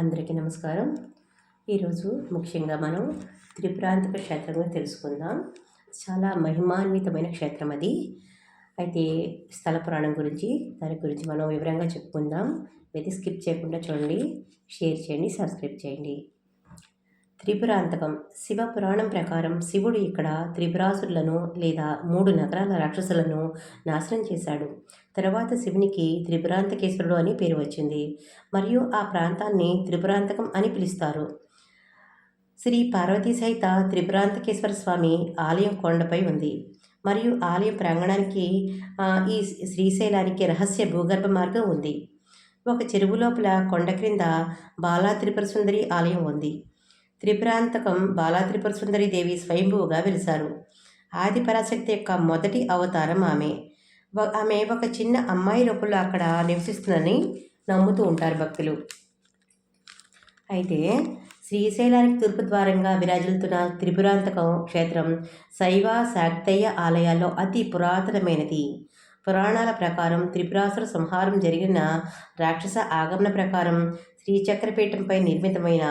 అందరికీ నమస్కారం. ఈరోజు ముఖ్యంగా మనం త్రిపురాంతక క్షేత్రంగా తెలుసుకుందాం. చాలా మహిమాన్వితమైన క్షేత్రం అది. అయితే స్థల పురాణం గురించి దాని గురించి మనం వివరంగా చెప్పుకుందాం. అయితే స్కిప్ చేయకుండా చూడండి షేర్ చేయండి సబ్స్క్రైబ్ చేయండి. త్రిపురాంతకం శివ పురాణం ప్రకారం శివుడు ఇక్కడ త్రిపురాసురులను లేదా మూడు నగరాల రాక్షసులను నాశనం చేశాడు. తర్వాత శివునికి త్రిపురాంతకేశ్వరుడు అని పేరు వచ్చింది. మరియు ఆ ప్రాంతాన్ని త్రిపురాంతకం అని పిలుస్తారు. శ్రీ పార్వతీ సహిత త్రిపురాంతకేశ్వర స్వామి ఆలయం కొండపై ఉంది. మరియు ఆలయం ప్రాంగణానికి ఈ శ్రీశైలానికి రహస్య భూగర్భ మార్గం ఉంది. ఒక చెరువు లోపల కొండ క్రింద బాలా త్రిపుర సుందరి ఆలయం ఉంది. త్రిపురాంతకం బాలాత్రిపుర సుందరి దేవి స్వయంభువుగా వెలిశారు. ఆది పరాశక్తి యొక్క మొదటి అవతారం ఆమె. ఆమె ఒక చిన్న అమ్మాయి రూపంలో అక్కడ నివసిస్తుందని నమ్ముతూ ఉంటారు భక్తులు. అయితే శ్రీశైలానికి తూర్పు ద్వారంగా విరాజిల్తున్న త్రిపురాంతకం క్షేత్రం శైవ శాక్తయ్య ఆలయాల్లో అతి పురాతనమైనది. పురాణాల ప్రకారం త్రిపురాసుర సంహారం జరిగిన రాక్షస ఆగమన ప్రకారం శ్రీచక్రపీఠంపై నిర్మితమైన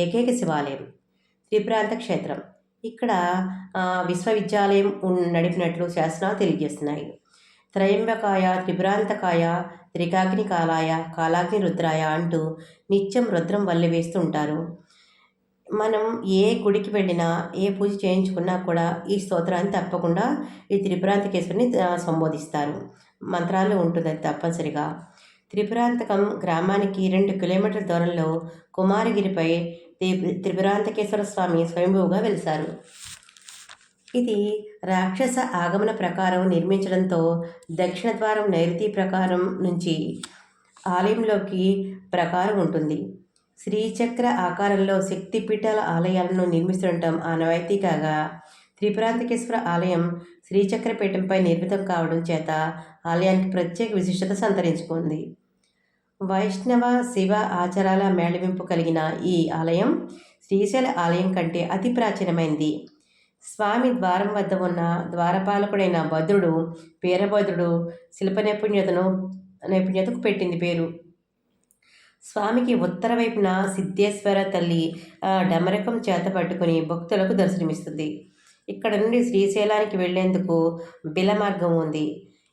ఏకైక శివాలయం త్రిప్రాంత క్షేత్రం ఇక్కడ విశ్వవిద్యాలయం నడిపినట్లు శాసనాలు తెలియజేస్తున్నాయి. త్రయంబకాయ త్రిభ్రాంతకాయ త్రికాగ్ని కాలాయ కాలాగ్ని రుద్రాయ అంటూ నిత్యం రుద్రం వల్లి వేస్తూ ఉంటారు. మనం ఏ గుడికి వెళ్ళినా ఏ పూజ చేయించుకున్నా కూడా ఈ స్తోత్రాన్ని తప్పకుండా ఈ త్రిపురాంతకేశ్వరిని సంబోధిస్తారు. మంత్రాలు ఉంటుంది అది తప్పనిసరిగా. త్రిపురాంతకం గ్రామానికి రెండు కిలోమీటర్ల దూరంలో కుమారగిరిపై త్రిపురాంతకేశ్వర స్వామి స్వయంభూగా వెలిశారు. ఇది రాక్షస ఆగమన ప్రకారం నిర్మించడంతో దక్షిణ ద్వారం నైరుతి ప్రకారం నుంచి ఆలయంలోకి ప్రకారం ఉంటుంది. శ్రీచక్ర ఆకారంలో శక్తిపీఠాల ఆలయాలను నిర్మిస్తుండటం ఆనవాయితీ కాగా త్రిపురాంతకేశ్వర ఆలయం శ్రీచక్రపీఠంపై నిర్మితం కావడం చేత ఆలయానికి ప్రత్యేక విశిష్టత సంతరించుకుంది. వైష్ణవ శివ ఆచారాల మేళవింపు కలిగిన ఈ ఆలయం శ్రీశైల ఆలయం కంటే అతి ప్రాచీనమైంది. స్వామి ద్వారం వద్ద ఉన్న ద్వారపాలకుడైన భద్రుడు పీరభద్రుడు శిల్ప నైపుణ్యతను నైపుణ్యతకు పెట్టింది పేరు. స్వామికి ఉత్తర వైపున సిద్ధేశ్వర తల్లి డమరకం చేత పట్టుకుని భక్తులకు దర్శనమిస్తుంది. ఇక్కడ నుండి శ్రీశైలానికి వెళ్ళేందుకు బిల మార్గం ఉంది.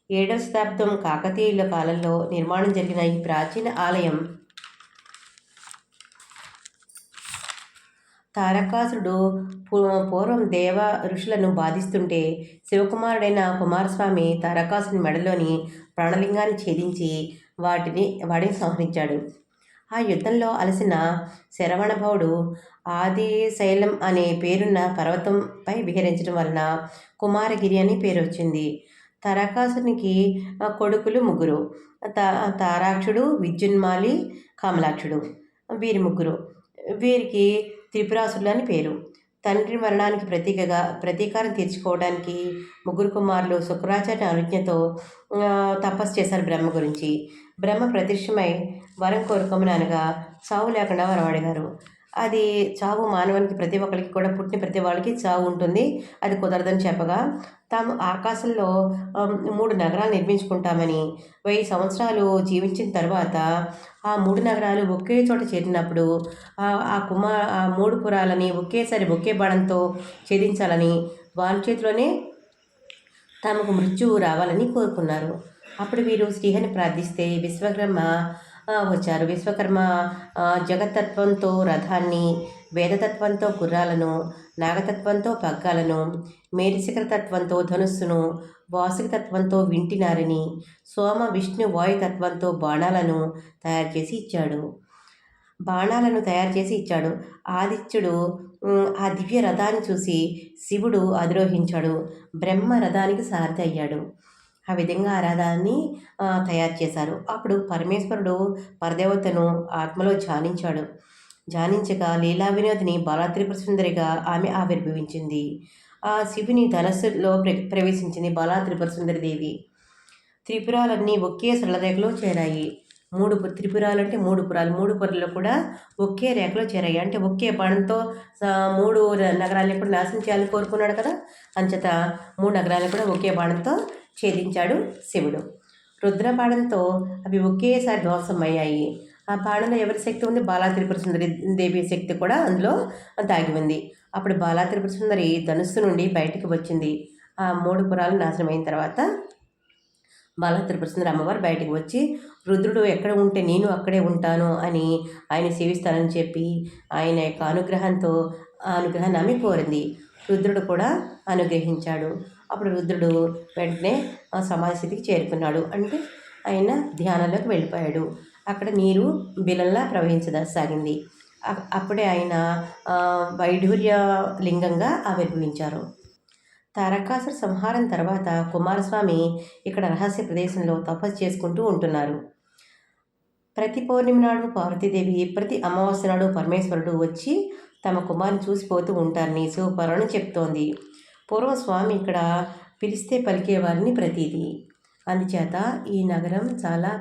ఏడవ శతాబ్దం కాకతీయుల కాలంలో నిర్మాణం జరిగిన ఈ ప్రాచీన ఆలయం తారకాసుడు పూ- పూర్వం దేవ ఋషులను బాధిస్తుంటే శివకుమారుడైన కుమారస్వామి తారకాసుని మెడలోని ప్రాణలింగాన్ని ఛేదించి వాటిని వాడిని సంహరించాడు. ఆ యుద్ధంలో అలసిన శరవణభవుడు ఆది శైలం అనే పేరున్న పర్వతంపై విహరించడం వలన కుమారగిరి అని పేరు వచ్చింది తారకాసునికి కొడుకులు ముగ్గురు. తా తారాక్షుడు విద్యున్మాలి కమలాక్షుడు. వీరి ముగ్గురు. వీరికి త్రిపురాసులు అని పేరు. తండ్రి మరణానికి ప్రతీకగా ప్రతీకారం తీర్చుకోవడానికి ముగ్గురు కుమారులు శుక్రాచార్య అనుజ్ఞతో తపస్సు చేశారు బ్రహ్మ గురించి. బ్రహ్మ ప్రత్యక్షమై వరం కోరుకోమని అనగా సావు లేకుండా వరం అడిగారు అది చావు మానవునికి ప్రతి ఒక్కరికి కూడా పుట్టిన ప్రతి వాళ్ళకి చావు ఉంటుంది. అది కుదరదని చెప్పగా తాము ఆకాశంలో మూడు నగరాలు నిర్మించుకుంటామని వెయ్యి సంవత్సరాలు జీవించిన తర్వాత ఆ మూడు నగరాలు ఒకే చోట చేరినప్పుడు ఆ- కుమార్ ఆ మూడు పురాలని ఒకేసారి ఒకే బాణంతో ఛేదించాలని వాళ్ళ చేతిలోనే తమకు మృత్యువు రావాలని కోరుకున్నారు. అప్పుడు వీరు శ్రీహరిని ప్రార్థిస్తే విశ్వకర్మ వచ్చారు. విశ్వకర్మ జగత్తత్వంతో రథాన్ని వేదతత్వంతో గుర్రాలను నాగతత్వంతో పగ్గాలను మేరిశిఖర తత్వంతో ధనుస్సును వాసుకి తత్వంతో వింటినారిని సోమ విష్ణు వాయుతత్వంతో బాణాలను తయారు చేసి ఇచ్చాడు. బాణాలను తయారు చేసి ఇచ్చాడు. ఆదిత్యుడు ఆ దివ్య రథాన్ని చూసి శివుడు అధిరోహించాడు. బ్రహ్మ రథానికి సారథి అయ్యాడు. ఆ విధంగా ఆ రథాన్ని తయారు చేశారు. అప్పుడు పరమేశ్వరుడు పరదేవతను ఆత్మలో ధ్యానించాడు. ధ్యానించగా లీలా వినోదిని బాలాత్రిపుర సుందరిగా ఆమె ఆవిర్భవించింది. ఆ శివుని ధనస్సులో ప్ర ప్రవేశించింది బాలా త్రిపుర దేవి త్రిపురాలన్నీ ఒకే సరళరేఖలో చేరాయి. మూడు త్రిపురాలు అంటే మూడు పురాలు. మూడు పురాలు కూడా ఒకే రేఖలో చేరాయి. అంటే ఒకే బాణంతో మూడు ర- నగరాలను కూడా నాశనం చేయాలని కోరుకున్నాడు కదా? అంచేత మూడు నగరాలను కూడా ఒకే బాణంతో ఛేదించాడు శివుడు. రుద్రబాణంతో అవి ఒకేసారి ధ్వంసం అయ్యాయి ఆ బాణంలో ఎవరి శక్తి ఉంది? బాలా త్రిపుర సుందరి దేవి శక్తి కూడా అందులో దాగి ఉంది. అప్పుడు బాలా త్రిపుర సుందరి ధనుస్సు నుండి బయటికి వచ్చింది. ఆ మూడు పురాలు నాశనం అయిన తర్వాత బాలా త్రిపుర సుందరి అమ్మవారు బయటికి వచ్చి రుద్రుడు ఎక్కడ ఉంటే నేను అక్కడే ఉంటాను అని ఆయన సేవిస్తానని చెప్పి ఆయన యొక్క అనుగ్రహంతో ఆ అనుగ్రహాన్ని ఆమె కోరింది. రుద్రుడు కూడా అనుగ్రహించాడు. అప్పుడు రుద్రుడు వెంటనే ఆ సమాధి స్థితికి చేరుకున్నాడు. అంటే ఆయన ధ్యానంలోకి వెళ్ళిపోయాడు. అక్కడ నీరు బిలంలా ప్రవహించసాగింది. అప్పుడే ఆయన వైఢూర్య లింగంగా ఆవిర్భవించారు. తారకాసుర సంహారం తర్వాత కుమారస్వామి ఇక్కడ రహస్య ప్రదేశంలో తపస్సు చేసుకుంటూ ఉంటున్నారు. ప్రతి పౌర్ణమి నాడు పార్వతీదేవి ప్రతి అమావాస్య నాడు పరమేశ్వరుడు వచ్చి తమ కుమారుని చూసిపోతూ ఉంటారని శివపురాణం చెప్తోంది. పూర్వం స్వామి ఇక్కడ పిలిస్తే పలికేవారిని ప్రతీది. అందుచేత ఈ నగరం చాలా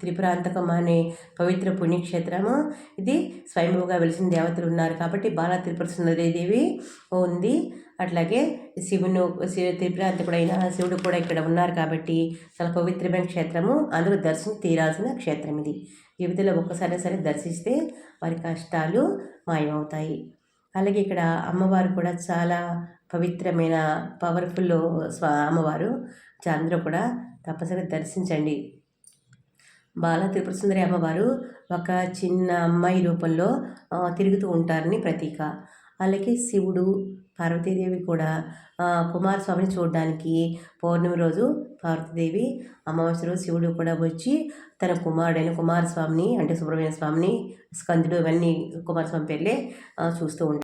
త్రిపురాంతకం అనే పవిత్ర పుణ్యక్షేత్రము. ఇది స్వయంభూగా వెలిసిన దేవతలు ఉన్నారు కాబట్టి బాల త్రిపుర సుందరీదేవి ఉంది. అట్లాగే శివును త్రిపురాంతకుడైన శివుడు కూడా ఇక్కడ ఉన్నారు కాబట్టి చాలా పవిత్రమైన క్షేత్రము. అందరూ దర్శనం తీరాల్సిన క్షేత్రం ఇది. జీవితంలో ఒక్కసారి సరే దర్శిస్తే వారి కష్టాలు మాయమవుతాయి. అలాగే ఇక్కడ అమ్మవారు కూడా చాలా పవిత్రమైన పవర్ఫుల్ స్వ అమ్మవారు. చ- అందరూ కూడా తప్పనిసరిగా దర్శించండి. బాల త్రిపుర సుందరి అమ్మవారు ఒక చిన్న అమ్మాయి రూపంలో తిరుగుతూ ఉంటారని ప్రతీక. అలాగే శివుడు పార్వతీదేవి కూడా కుమారస్వామిని చూడడానికి పౌర్ణమి రోజు పార్వతీదేవి అమావాస్య రోజు శివుడు కూడా వచ్చి తన కుమారుడైన కుమారస్వామిని అంటే సుబ్రహ్మణ్య స్వామిని స్కందుడు ఇవన్నీ కుమారస్వామి పేర్లే చూస్తూ ఉంటారు.